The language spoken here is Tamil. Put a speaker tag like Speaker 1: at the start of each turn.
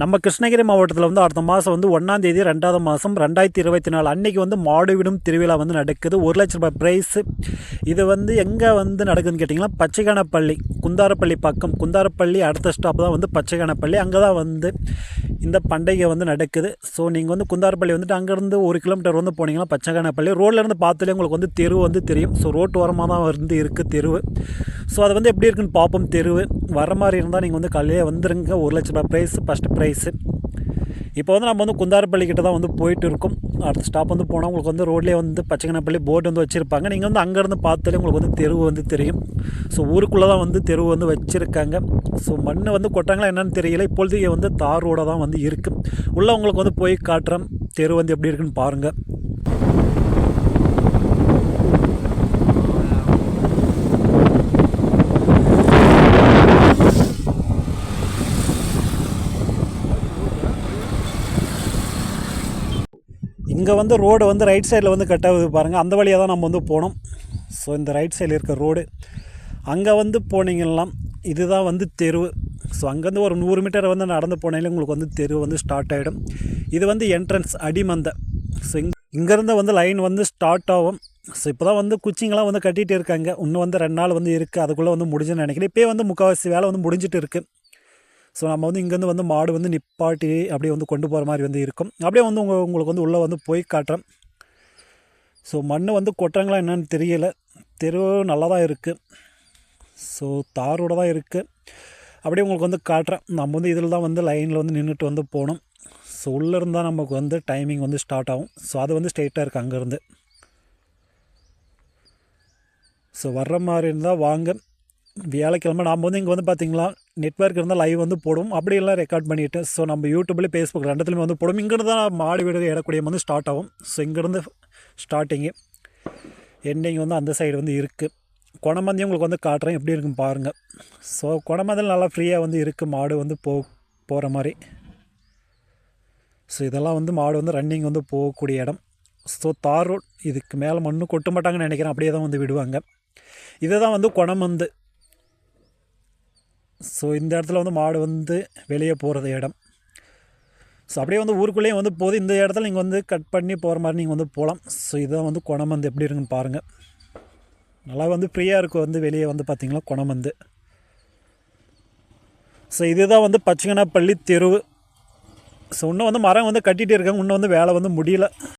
Speaker 1: நம்ம கிருஷ்ணகிரி மாவட்டத்தில் வந்து அடுத்த மாதம் வந்து ஒன்றாம் தேதி ரெண்டாவது மாதம் ரெண்டாயிரத்தி இருபத்தி நாலு அன்றைக்கி வந்து மாடு விடும் திருவிழா வந்து நடக்குது. ஒரு லட்ச ரூபாய் ப்ரைஸு இது வந்து எங்கே வந்து நடக்குதுன்னு கேட்டிங்கன்னா பச்சைக்கானப்பள்ளி குந்தாரப்பள்ளி பக்கம். குந்தாரப்பள்ளி அடுத்த ஸ்டாப் தான் வந்து பச்சைக்கானப்பள்ளி. அங்கே தான் வந்து இந்த பண்டிகை வந்து நடக்குது. ஸோ நீங்கள் வந்து குந்தாரப்பள்ளி வந்துட்டு அங்கேருந்து ஒரு கிலோமீட்டர் வந்து போனீங்கன்னா பச்சைக்கானப்பள்ளி. ரோட்லேருந்து பார்த்தாலே உங்களுக்கு வந்து தெரு வந்து தெரியும். ஸோ ரோட்டு ஓரமாக தான் வந்து இருக்குது தெருவு. ஸோ அது வந்து எப்படி இருக்குன்னு பார்ப்போம். தெருவு. வர மாதிரி இருந்தால் நீங்கள் வந்து காலையிலே வந்துருங்க. ஒரு லட்ச ரூபாய் ப்ரைஸ் ஃபஸ்ட்டு ப்ரைஸு இப்போ வந்து நம்ம வந்து குந்தாரப்பள்ளி கிட்ட தான் வந்து போயிட்டு இருக்கோம் அடுத்த ஸ்டாப் வந்து போனால் உங்களுக்கு வந்து ரோட்லேயே வந்து பச்சைக்கனப்பள்ளி போர்டு வந்து வச்சுருப்பாங்க. நீங்கள் வந்து அங்கேருந்து பார்த்தாலே உங்களுக்கு வந்து தெருவு வந்து தெரியும். ஸோ ஊருக்குள்ளே தான் வந்து தெருவு வந்து வச்சுருக்காங்க. ஸோ மண் வந்து கொட்டாங்களா என்னன்னு தெரியல. இப்பொழுது வந்து தார் ரோடாக தான் வந்து இருக்குது உள்ளே உங்களுக்கு வந்து போய் காட்டுறேன். தெரு வந்து எப்படி இருக்குன்னு பாருங்கள் இங்கே வந்து ரோடு வந்து ரைட் சைடில் வந்து கட் ஆகுது பாருங்கள் அந்த வழியாக தான் நம்ம வந்து போனோம். ஸோ இந்த ரைட் சைடில் இருக்க ரோடு அங்கே வந்து போனீங்கன்னா இதுதான் வந்து தெருவு. ஸோ அங்கேருந்து ஒரு நூறு மீட்டர் வந்து நடந்து போனாலே உங்களுக்கு வந்து தெருவு வந்து ஸ்டார்ட் ஆகிடும் இது வந்து என்ட்ரன்ஸ் அடிமந்தை. ஸோ இங் இங்கேருந்து வந்து லைன் வந்து ஸ்டார்ட் ஆகும். ஸோ இப்போ தான் வந்து குச்சிங்கெலாம் வந்து கட்டிகிட்டு இருக்காங்க. இன்னும் வந்து ரெண்டு நாள் வந்து இருக்குது அதுக்குள்ளே வந்து முடிஞ்சுன்னு நினைக்கிறேன். இப்போயே வந்து முக்கால்வாசி வேலை வந்து முடிஞ்சிட்டு இருக்குது ஸோ நம்ம வந்து இங்கேருந்து வந்து மாடு வந்து நிப்பாட்டி அப்படியே வந்து கொண்டு போகிற மாதிரி வந்து இருக்கும். அப்படியே வந்து உங்கள் உங்களுக்கு வந்து உள்ளே வந்து போய் காட்டுறேன். ஸோ மண் வந்து கொட்டுறாங்களா என்னன்னு தெரியல. தெரு நல்லா தான் இருக்குது ஸோ தாரோட தான் இருக்குது அப்படியே உங்களுக்கு வந்து காட்டுறேன். நம்ம வந்து இதில் தான் வந்து லைனில் வந்து நின்றுட்டு வந்து போகணும். ஸோ உள்ளே இருந்தால் நமக்கு வந்து டைமிங் வந்து ஸ்டார்ட் ஆகும். ஸோ அது வந்து ஸ்ட்ரெயிட்டாக இருக்குது அங்கேருந்து. ஸோ வர்ற மாதிரி இருந்தால் வாங்க. வியாழக்கிழமை நாம் வந்து இங்கே வந்து பார்த்திங்களா நெட்ஒர்க் இருந்தால் லைவ் வந்து போடும். அப்படியெல்லாம் ரெக்கார்ட் பண்ணிவிட்டு ஸோ நம்ம யூடியூப்லேயே ஃபேஸ்புக் ரெண்டுத்துலையுமே வந்து போடும். இங்கேருந்து தான் மாடு வீடு இடக்கூடிய வந்து ஸ்டார்ட் ஆகும். ஸோ இங்கேருந்து ஸ்டார்டிங்கு எண்டிங் வந்து அந்த சைடு வந்து இருக்குது குணமந்தையும் உங்களுக்கு வந்து காட்டுறேன். எப்படி இருக்கும் பாருங்கள் ஸோ குணமந்தில் நல்லா ஃப்ரீயாக வந்து இருக்குது மாடு வந்து போ போகிற மாதிரி. ஸோ இதெல்லாம் வந்து மாடு வந்து ரன்னிங் வந்து போகக்கூடிய இடம். ஸோ தார் ரோட் இதுக்கு மேலே மண்ணு கொட்ட மாட்டாங்கன்னு நினைக்கிறேன். அப்படியே தான் வந்து விடுவாங்க. இதை தான் வந்து குணமந்து ஸோ இந்த இடத்துல வந்து மாடு வந்து வெளியே போகிறது இடம். ஸோ அப்படியே வந்து ஊருக்குள்ளேயே வந்து போது இந்த இடத்துல நீங்கள் வந்து கட் பண்ணி போகிற மாதிரி நீங்கள் வந்து போகலாம் ஸோ இதுதான் வந்து குணமந்து எப்படி இருக்குன்னு பாருங்கள் நல்லா வந்து ஃப்ரீயாக இருக்கும் வந்து வெளியே வந்து பார்த்திங்களா குணமந்து. ஸோ இதுதான் வந்து பச்சைங்கனாப்பள்ளி தெருவு. ஸோ இன்னும் வந்து மரம் வந்து கட்டிகிட்டே இருக்காங்க இன்னும் வந்து வேலை வந்து முடியல.